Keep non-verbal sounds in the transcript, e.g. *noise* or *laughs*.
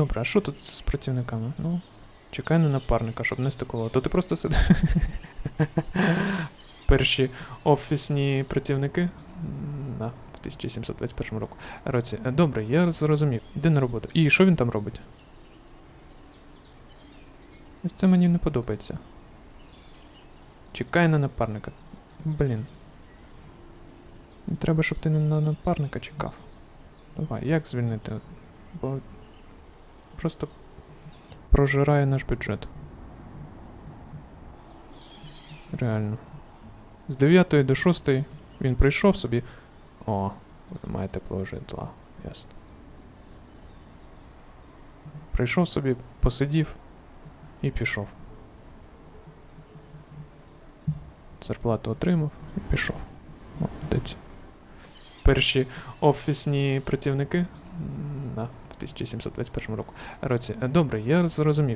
Добре, а що тут з працівниками? Ну, чекай на напарника, щоб не стикувало. То ти просто сиди. *laughs* Перші офісні працівники на, в 1721 року. році. Е, Добре, я зрозумів. Іди на роботу. І що він там робить? Це мені не подобається. Чекай на напарника. Блін. Треба, щоб ти не на напарника чекав. Давай, як звільнити? Бо просто прожирає наш бюджет. Реально. З 9 до 6 він прийшов собі. О, має теплого житла. Ясно. Прийшов собі, посидів і пішов. Зарплату отримав і пішов. Молодець. Перші офісні працівники 1721 року. році. Е, Добре, я зрозумів.